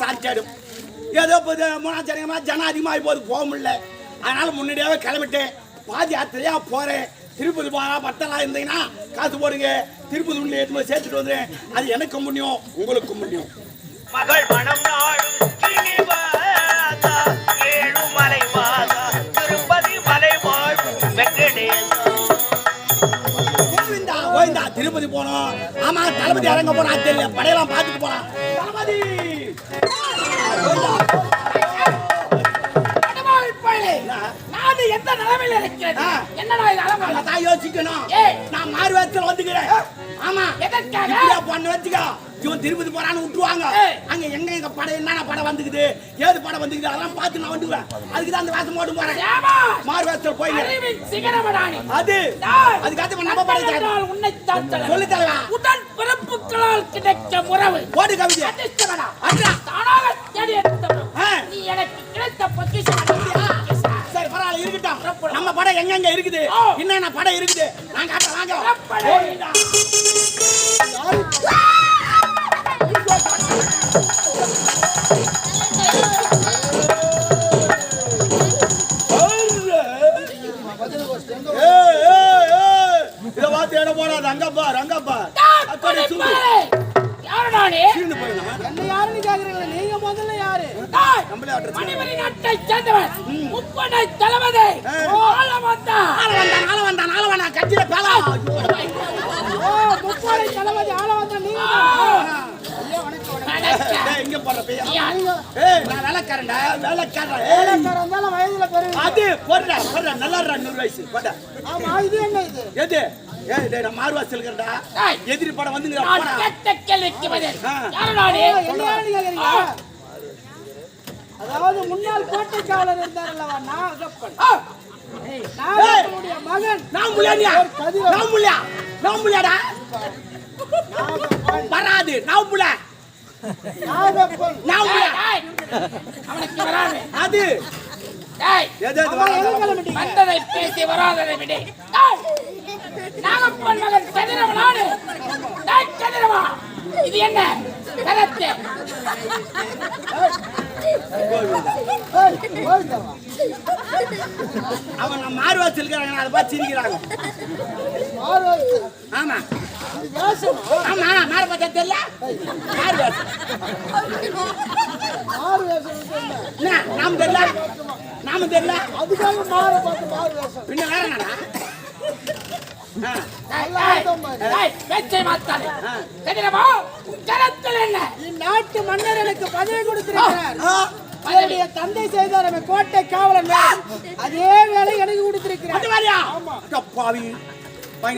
சாட்சியாடும் ஏதோ இப்போ சனிக்கிழமை ஜனம் அதிகமாகி போது போக முடியல. அதனால முன்னாடியாவே கிளம்பிட்டேன். பாதி யாத்திரையா போறேன். திருப்பதி போனா பத்தலாம் இருந்தீங்கன்னா காசு போடுங்க. திருப்பதி உள்ள போய் சேர்த்துட்டு வந்துடுறேன். அது எனக்கு முடியும் உங்களுக்கும் முடியும் மகள் மனம் ஏழுமலை திருப்பதி மலை கோவிந்தா திருப்பதி போனோம். ஆமா தளபதி இறங்க போனா தெரியல. படையெல்லாம் பார்த்துட்டு போலாம். தளபதி! எந்த நிலைமையில இருக்கிறது. என்னடா இது? நான் தான் யோசிக்கணும். நான் மாறு வேத்துல வந்துக்கிறேன் ஆமா எதற்காக? பொண்ணு வச்சுக்கோ இவன் திருப்பதி போறான்னு விட்டுருவாங்க ஏய். அங்க எங்க எங்க படம் என்னென்ன படம் வந்துக்குது ஏது படம் வந்துக்குது அதெல்லாம் பார்த்து நான் வந்துக்குவேன் அதுக்கு தான் அந்த வேஷம் போட்டு போறேன் மாறு வேஷத்துல போய். அது அதுக்காக நம்ம படம் தலைவன். சொல்லு தலைவா உடன் பிறப்புகளால் கிடைத்த உறவு போடு கவிதை அதிர்ஷ்டமடா. அட்ரா. தானாக தேடி எடுத்த உறவு. ஆ. நீ எனக்கு கிடைத்த பொக்கிஷமடா. பரவாயில்ல இருக்கட்டும். நம்ம படம் எங்க எங்க இருக்குது. என்னென்ன படம் இருக்குது? நான் காட்டுறேன் வாங்க. வேலைக்காரன்டா? வேலைக்காரன். வேலைக்காரன் இருந்தாலும் வயதுல பெரிய அது போடுறா போடுறா நல்லா இருக்கா நூறு வயசு. போட்டா ஆமா இது என்ன இது? எது? ஏய் டேய் நான். எதிரி படம் வந்துங்க நான் போடா. கேட்ட கேள்விக்கு பதில். என்ன கேக்குறீங்க ஆ. அதாவது முன்னாள் கோட்டை காவலர் நாகப்பன் ஆ. நாகப்பனுடைய மகன். நான் முள்ளியா. நான் முள்ளியா? நான் முள்ளியாடா? நாகப்பன் வராது. நான் முள்ள. அது. வந்ததை பேசி வராததை விடு. நாகப்பன் மகன் கதிரவா, இது என்ன? கரத்து. அவன் நான் மாறுவா செல்கிறாங்க அதை பார்த்து சிரிக்கிறாங்க. ஆமா? ஆமா மாறு பார்த்தா தெரியல என்ன? நாம தெரியல? நாம தெரியல? அதுக்காக மாற பார்த்து பின்ன வேற என்னடா என்ன? இந்நாட்டு மன்னர் எனக்கு பதவி கொடுத்திருக்கிறார். என்னுடைய தந்தை செய்தார் கோட்டை காவலன் வேலை. அதே வேலை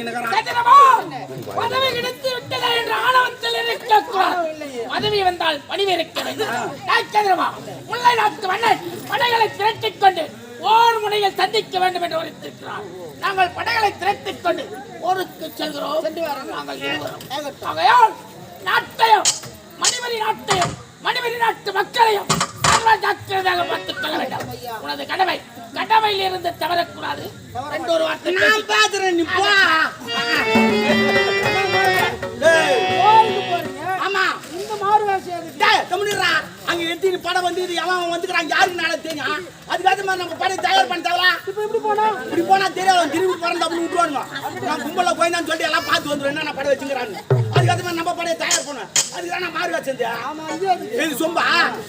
எனக்கு கதிரவா, பதவி கிடைத்து விட்டதா என்ற ஆணவத்தில் இருக்கக்கூடாது. பதவி வந்தால் பணிவு இருக்க வேண்டும் முல்லை நாட்டு மன்னன் படைகளை திரட்டிக் கொண்டு ஓர் முனையில் சந்திக்க வேண்டும் என்று உரைத்திருக்கிறார் நாங்கள் படைகளை திரட்டிக் கொண்டு போருக்கு செல்கிறோம். நாங்கள் இருவரும். நாட்டையும் மணிமணி நாட்டையும் மணிமணி நாட்டு மக்களையும் சர்வ ஜாக்கிரதையாக பார்த்துக் கொள்ள வேண்டும். உனது கடமை கடமையில் இருந்து தவறக்கூடாது. ரெண்டு ஒரு வார்த்தை நான் பாத்துறேன் நீ போ. ஆமா. இந்த மாறு வேஷம் எதுக்கு? டேய் தமிழ்ரா அங்க எத்தி படம் வந்து இது எவன் வந்துக்கிறான். யாருக்கு நாளை தெரியும்? அதுக்காக மாதிரி நம்ம படம் தயார் பண்ண தேவலா இப்ப எப்படி போனா? இப்படி போனா தெரியாது. திரும்பி பிறந்து அப்படி விட்டுருவானுங்க. நான் கும்பல போயிருந்தான்னு சொல்லி எல்லாம் பார்த்து வந்துடும் என்ன படம் வச்சுக்கிறான்னு. அதுக்காக மாதிரி நம்ம படையை தயார் பண்ணுவேன் அதுக்கு நான் மாறு வச்சிருந்தேன். ஆமா இது சொம்பா.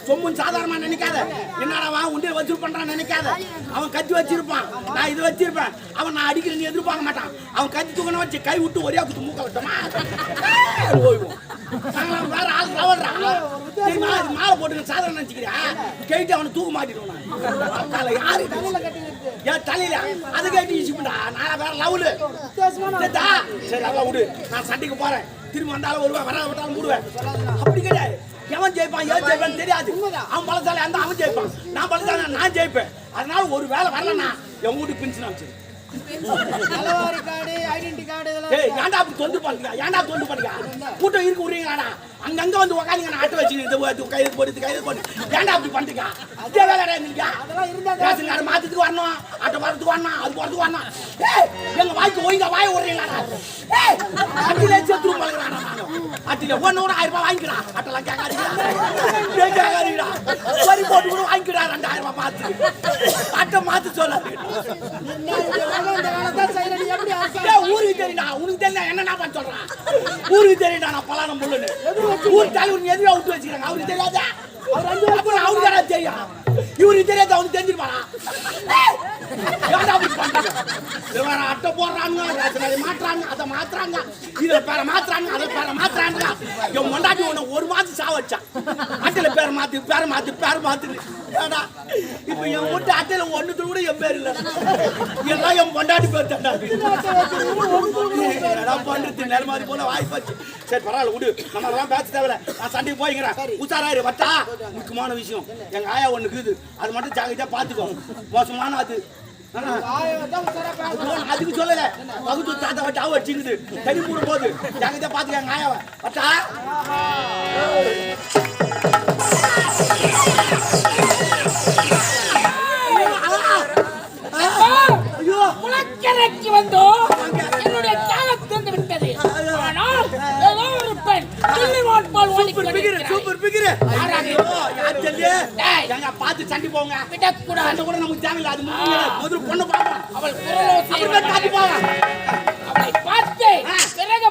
சொம்புன்னு சாதாரணமா நினைக்காத. என்னடா அவன் உண்டியல் வச்சிருப்பான் நினைக்காத. அவன் கத்தி வச்சிருப்பான். நான் இது வச்சிருப்பேன். அவன் நான் அடிக்கிறேன்னு எதிர்பார்க்க மாட்டான். அவன் கத்தி தூக்கணும் வச்சு கை விட்டு ஒரே குத்து மூக்க விட்டோமா. ஓய்வோம் வேற ஆள் தவறா. தெரியுமா இது மாலை போட்டு சாதாரண நினைச்சுக்கிறியா? கேட்டு அவனை தூக்க காலை யாரு. ஏன் தலையில அது கேட்டு ஈசிப்பா நான் வேற லவுலு? சரி அதெல்லாம் விடு. நான் சண்டைக்கு போறேன். திரும்ப வந்தாலும் வருவேன் வராத விட்டாலும் விடுவேன் அப்படி கிடையாது. எவன் ஜெயிப்பான் ஏன் ஜெயிப்பான்னு தெரியாது. அவன் பலசாலி அந்த அவன் ஜெயிப்பான். நான் பலசாலி நான் ஜெயிப்பேன். அதனால ஒரு வேலை வரலன்னா என் வீட்டுக்கு பின்சன் வச்சு நலவாரி கார்டு ஐடென்டி கார்டு இதெல்லாம் ஏய் ஏன்டா அப்படி தொண்டு பண்ணுங்க ஏன்டா தொண்டு பண்ணுங்க கூட்டம் இருக்கு விடுறீங்களாடா அங்கங்க வந்து நான் ஆட்டை வச்சு இது கைது போட்டு கைது போட்டு. ஏன்டா அப்படி பண்றீங்க? அதே வேலைடா நீங்க. அதெல்லாம் இருந்தா ரேஷன் கார்டு மாத்தத்துக்கு வரணும் ஆட்டோ வரதுக்கு வரணும் அது போறதுக்கு வரணும். ஏய் எங்க வாய்க்கு ஒழுங்கா வாய விடுறீங்களாடா ஏய் அட்டிலே செத்து பழகிறான் அட்டில ஒண்ணு கூட ஆயிரம் ரூபாய் வாங்கிக்கிறான் அட்டெல்லாம் கேட்காதீங்க. கேட்காதீங்கடா. வரி போட்டு கூட வாங்கிக்கிறா ரெண்டாயிரம் ரூபாய் மாத்து. அட்டை மாத்து செய்யற. நீ எப்படி அரசா ஊருக்கு தெரியுடா உனக்கு தெரியல என்ன நான் பண்ண சொல்றேன்? ஊருக்கு தெரியுடா நான் பலானம் புல்லுன்னு ஊர் தலைவர் விட்டு வச்சுக்கிறாங்க? அவருக்கு தெரியாதா? அப்புறம் அவருக்கு தானே தெரியும். இவருக்கு தெரியாது? அவனுக்கு தெரிஞ்சிருப்பானா? வேற அட்டை போடுறாங்க அதை மாத்துறாங்க அதை மாத்துறாங்க இதை பேரை மாத்துறாங்க அதை பேரை மாத்துறாங்க. என் மொண்டாட்டி உன்னை ஒரு மாதம் சாவச்சான் அட்டையில பேரை மாத்து பேரை மாத்து பேரை மாத்து ஏடா இப்ப என் வீட்டு அட்டையில ஒண்ணுத்துல கூட என் பேர் இல்ல. எல்லாம் என் பொண்டாட்டி பேர் தண்டா என்னடா பண்றது நேரமாதிரி போல வாய்ப்பாச்சு சரி பரவாயில்ல விடு. நம்ம அதெல்லாம் பேச தேவையில்ல. நான் சண்டைக்கு போய்க்கிறேன். உச்சாராயிரு வட்டா. முக்கியமான விஷயம். எங்க ஆயா ஒண்ணு இருக்குது. அது மட்டும் ஜாகிரதையா பாத்துக்கோ மோசமான அது. அதுக்கு சொல்லல. பகுத்து தாத்தா வட்டா வச்சுக்குது. தனி மூட போது. ஜாகிரதையா பாத்துக்க எங்க ஆயாவை. வட்டா ஐயோ உலக்கரைக்கு வந்தோ என்னுடைய தியாகம் தீர்ந்து விட்டது ஆனால் ஏதோ ஒரு பெண் கிள்ளி வாட்பால் சூப்பர் பிகிரு சூப்பர் பிகிரு. எங்க பார்த்து சண்டி போங்க. விடக்கூடாது. அந்த கூட நமக்கு தேவையில்ல அது. முதல்ல பொண்ணு பார்ப்போம் அவள் குரலோசை. தாண்டி போங்க. அவளை பார்த்து பிறகு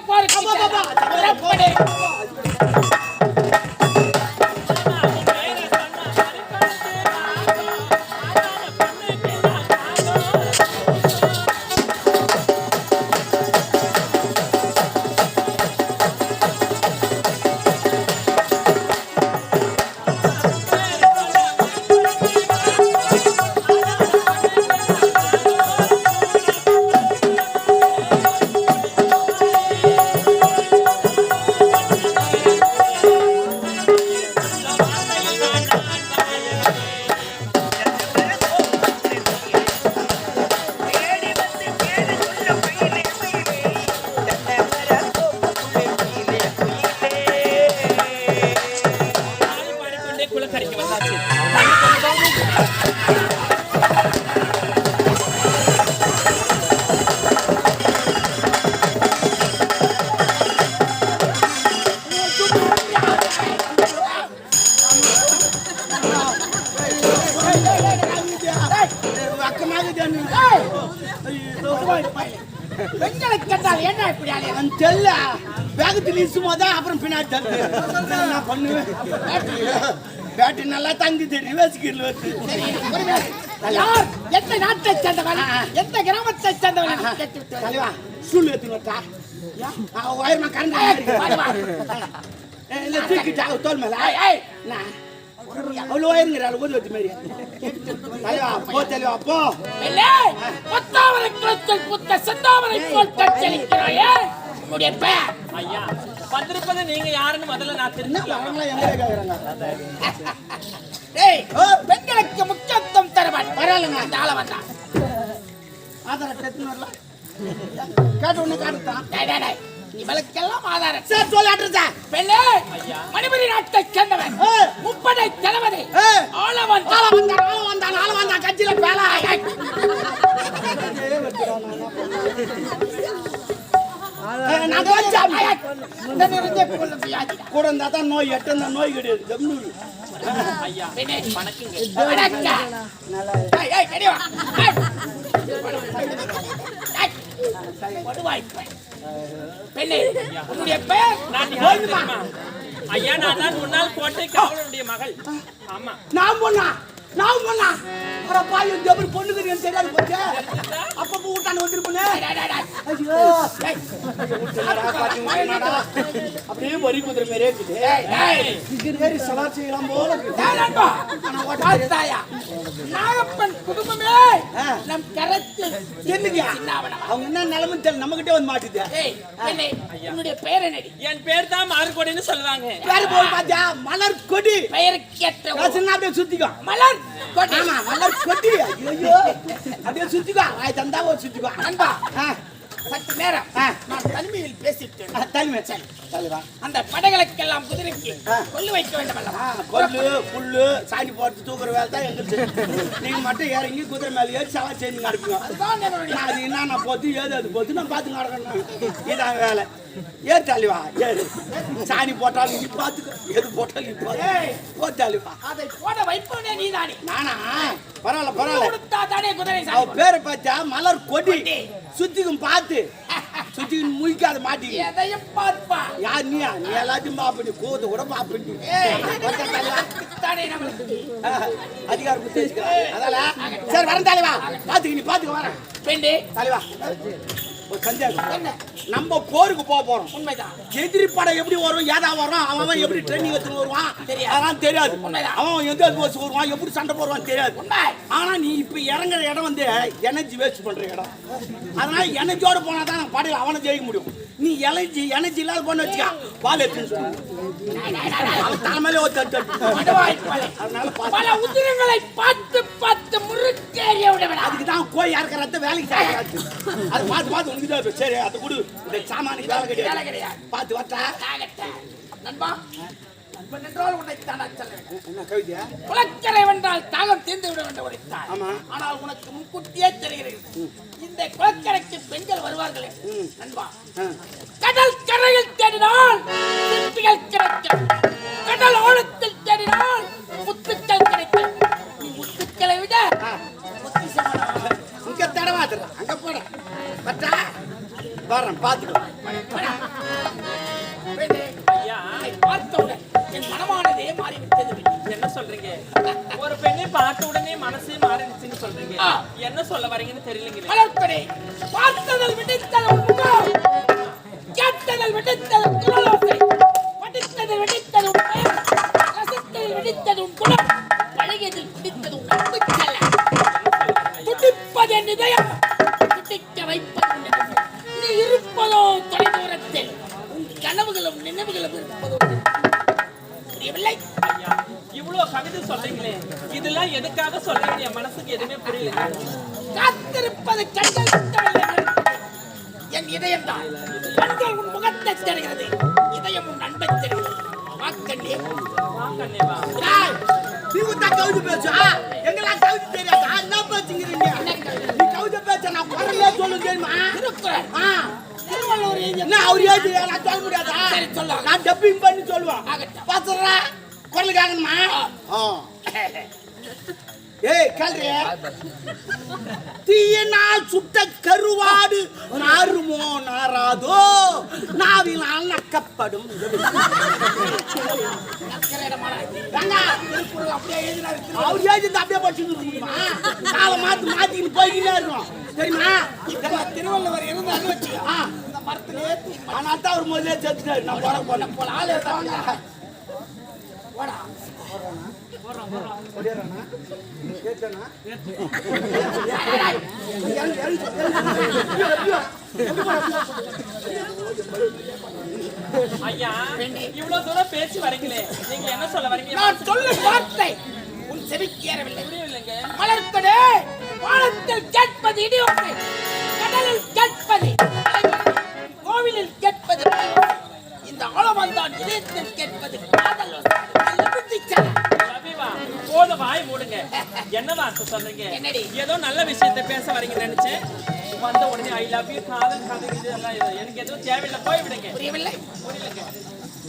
தெல்ல வேகத்தில் தான் அப்புறம் பின்னாடி. நான் பண்ணுவேன்? பேட்டரி நல்லா தங்குது. ரிவர்ஸ் கீழ் வருது யார்? எந்த நாட்டை சேர்ந்தவன்? எந்த கிராமத்தை சேர்ந்தவன்? தலைவா சூழ் எடுத்து வரட்டா. ஒயர்மா கரண்ட் இல்ல தூக்கிட்டா தோல் மேல. அவ்வளோ ஒயருங்கிறாள் ஊதி வச்சு மாதிரி தலைவா போ தலைவா போ. பொத்தாமரை குளத்தில் புத்த தச்சளிக்கிறாயே உன்னுடைய பெயர் ஐயா வந்திருப்பது நீங்க யாருன்னு முதல்ல நான் தெரிஞ்சுக்கலாம்? பெண்களுக்கு முக்கியத்துவம் தருவன் பரவாயில்லைங்க அந்த ஆள வந்தான் ஆதார டெத்துன்னு வரல. கேட்ட ஒண்ணு காட்டுத்தான் டேய், டேய், டேய், இவளுக்கெல்லாம் ஆதாரம். சார் சொல்ல ஆட்டுறதா பெண்ணே மணிபுரி நாட்டை சேர்ந்தவன். முப்படை தளபதி. ஆளவன் ஆள வந்தான் ஆள வந்தான் ஆள வந்தான் கட்சியில பேலா கூட இருந்தா தான் நோய் எட்டு இருந்தா நோய் கிடையாது. ஜம்னூர் பெண்ணே உன்னுடைய பெயர் ஐயா நான் தான் காவலனுடைய மகள். ஆமா. நான் பொண்ணா? நான் பொண்ணா? அட பாய் இந்த எப்படி பொண்ணுக்கு எனக்கு தெரியாது போச்சு. வந்துருப்பனே ஐயோ. அப்படியே வரி குதிரை மாதிரியே இருக்குது. செய்யலாம் போல நாகப்பன் குடும்பமே. நம் கரத்தில் என்னங்க. அவங்க என்ன நிலைமை தெரியல. நம்ம கிட்டே வந்து மாட்டுது உன்னுடைய பெயர் என்னடி? என் பேர் தான் மாறுகொடின்னு சொல்லுவாங்க. பேரு போய் பாத்தியா? மலர் கொடி. பெயருக்கேற்ற நான் சின்ன அப்படியே சுத்திக்கோ. மலர் கொடி ஆமா மலர் கொடி ஐயோ அப்படியே சுத்திக்கோ. ஆய் தந்தா ஒரு சுத்திக்கோ நண்பா சற்று நேரம். நான் தனிமையில் பேசிட்டு ஆ, தலைமை தலைவா அந்த படைகளுக்கெல்லாம் குதிரைக்கு. கொள்ளு வைக்க வேண்டும் அல்லவா? கொல்லு புல்லு சாணி போட்டு தூக்குற வேலை தான் எங்களுக்கு நீங்க மட்டும் இறங்கி குதிரை மேல ஏறி சவா அதுதான் என்னுடைய அது என்னென்ன போத்து ஏது அது போத்து நான் பார்த்து நடக்கணும். இதான் வேலை. ஏறு தலைவா ஏறு சாணி போட்டாலும் நீ பாத்துக்க எது போட்டாலும் நீ போ தலைவா அதை போட வைப்பவனே நீதானே? நானா? பரவாயில்ல பரவாயில்ல. தானே குதிரை பேரை பார்த்தா மலர் கொடி. சுத்திக்கும் பார்த்து. சுத்திக்கும் முழிக்காத மாட்டி எதையும் பார்ப்பா. யார் நீயா? நீ எல்லாத்தையும் பாப்படி கோவத்தை கூட பாப்படி அதிகாரம் குத்தி அதால சரி வரேன் தலைவா. பாத்துக்க நீ பாத்துக்க வரேன். பெண்டு தலைவா. ஒரு சந்தேகம் என்ன நம்ம போருக்கு போக போறோம். உண்மைதான். எதிரி படம் எப்படி வரும் ஏதா வரும் அவன் எப்படி ட்ரைனிங் எடுத்துன்னு வருவான். அதெல்லாம் தெரியாது. அவன் எந்த வருவான் எப்படி சண்டை போடுவான் தெரியாது. ஆனா நீ இப்ப இறங்குற இடம் வந்து எனர்ஜி வேஸ்ட் பண்ற இடம். அதனால எனர்ஜியோட போனா தான் படையில அவனை ஜெயிக்க முடியும். நீ எனர்ஜி எனர்ஜி இல்லாத போன வச்சுக்கா. பால் எடுத்துன்னு சொல்லு. அவன் தலைமையில ஒரு தட்டு. அதனால பல உதிரங்களை பார்த்து பார்த்து முறுக்கேறிய விடவிடா அதுக்கு தான் கோய் இறக்குற ரத்த வேலைக்கு சாப்பிடாது அது பார்த்து பார்த்து உனக்கு தான் சரி அதை கொடு. இந்த சாமானுக்கு வேலை வேலை கிடையாது. கிடையாது. பார்த்து ஆகட்டும். நண்பா குளக்கரை வென்றால் தாகம் தீர்ந்து விடும் என்று உரைத்தார். ஆனால் உனக்கு முன்கூட்டியே தெரிகிறது. இந்த குளக்கரைக்கு பெண்கள் வருவார்கள். நண்பா. கடல் கரையில் தேடினால் Bye. திருவள்ளுவர் எழுதிய என்ன அவர் ஏது நான் சொல்ல முடியாதா சரி, சொல்லு. நான் டப்பிங் பண்ணி சொல்லுவேன் ஆகட்டும். பாத்துறா குரல் கேட்கணுமா ஆ. ஏய் கல்றி. தீயினால் சுட்ட கருவாடு நாருமோ நாராதோ? நாவினால் நக்கப்படும். அவர் ஏஜென்ட் அப்படியே படிச்சுட்டு முடியுமா? காலை மாத்தி மாத்தின்னு போய்கிட்டே இருக்கும். தெரியுமா? திருவள்ளுவர் இருந்தாருன்னு வச்சுக்கோ. இந்த ஆனால் தான் அவர் செத்துட்டாரு நான் போல எடுத்தாங்க. ஐயா இவ்வளவு தூரம் பேசி வரீங்களே. நீங்க என்ன சொல்ல வரீங்க? நான் வார்த்தை உன் செவிக்கு ஏறவில்லை. புரியவில்லைங்க. மலர்க்கடே வானத்தில் கேட்பது இடியோசை கடலில் கேட்பது கோவிலில் கேட்பது. இந்த ஆழம் தான் இதயத்தில் கேட்பது காதல் போத வாய் மூடுங்க. என்ன வார்த்தை சொல்றீங்க? ஏதோ நல்ல விஷயத்தை பேச வரீங்க நினைச்சேன். வந்த உடனே ஐ லவ் யூ காதல் காதல் இது எல்லாம் இது. எனக்கு எதுவும் தேவையில்லை. போய் விடுங்க. புரியவில்லை? புரியலங்க.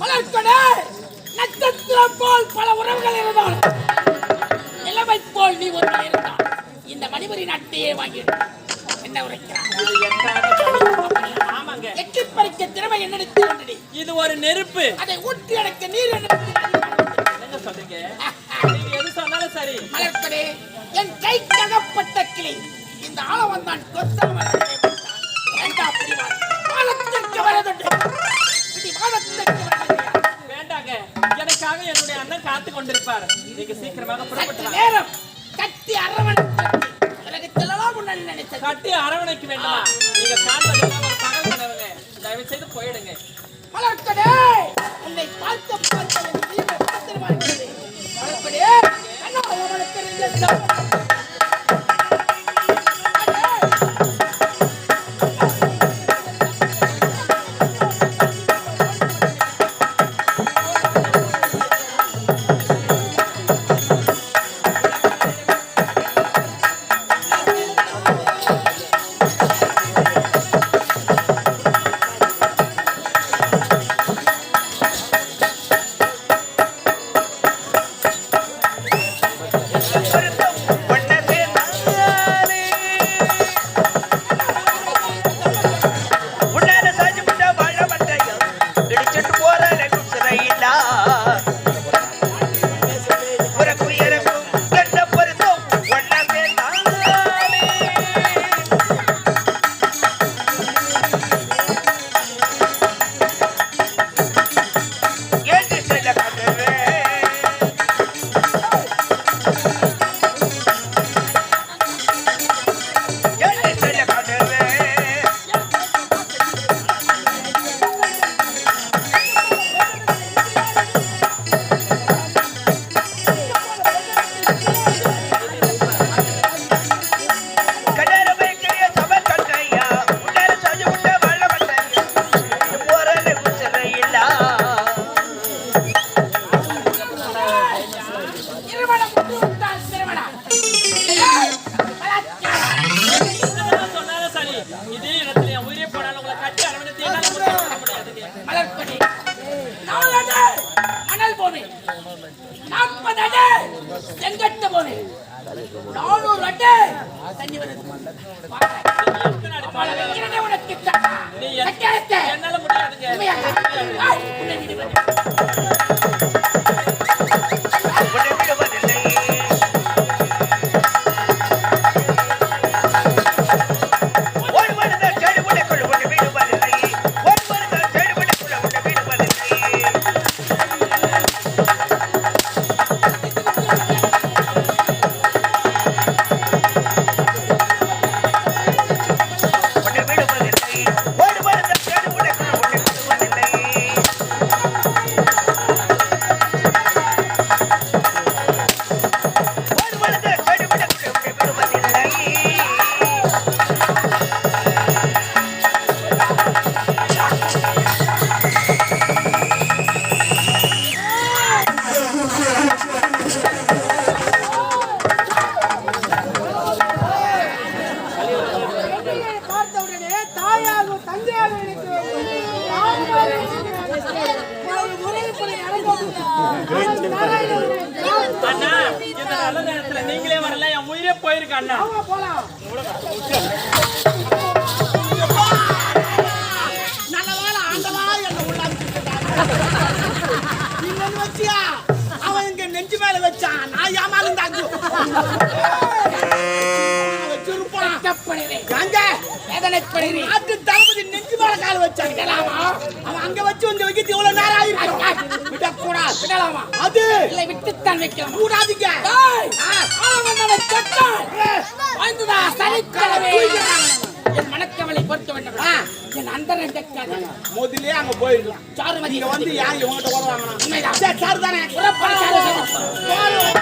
மலர்க்கடே நட்சத்திரம் போல் பல உறவுகள் இருந்தாலும் நிலைமை போல் நீ ஒருவன் இருந்தால் இந்த மணிபுரி நாட்டையே வாங்கி என்ன உரைக்கிறான் எட்டி பறிக்க திறமை உண்டடி. இது ஒரு நெருப்பு. அதை ஊற்றி அடைக்க நீர் என்னங்க சொல்றீங்க? நீங்க எது சொன்னாலும் சரி. மலர்க்கடே என் கை தகப்பட்ட கிளி. இந்த ஆளவன் தான் கொத்தாமல் வேண்டாம் வானத்திற்கு வரதுண்டு. வானத்திற்கு வேண்டாங்க. எனக்காக என்னுடைய அண்ணன் காத்து கொண்டிருப்பார். நீங்க சீக்கிரமாக புறப்பட்டு நேரம். கட்டி நினைத்தது. கட்டி அரவணைக்க வேண்டாம்? நீங்க கனவுங்க தயவு செய்து போயிடுங்க. மலர்க்கடே உன்னை பார்த்த பார்த்த என் ஜீவன் பத்திரமாகிறது மலர்க்கடே அண்ணா அவனுக்கு வச்சியா அவன் இங்க நெஞ்சு மேல வச்சான் நான். எங்க வேதனைப்படுகிறேன். நாட்டு தளபதி நெஞ்சு மேல கால வச்சான் விடலாமா? அவன் அங்க வச்சு வந்து வைக்கிறது இவ்வளவு நேரம் ஆயிருக்கு விடக்கூடாது விடலாமா? அது இல்லை, விட்டுத்தான் வைக்கலாமா? கூடாதீங்க வாழ்ந்துடா, சனிக்கிழமை. என் மனக்கவலை பொறுத்த வேண்டும். என் அந்தரங்கக்காக முதல்லயே அங்க போயிருக்கலாம் சாருமதி இங்க வந்து யார் வாங்கினா உண்மைதான். சரி சார் தானே சாரு.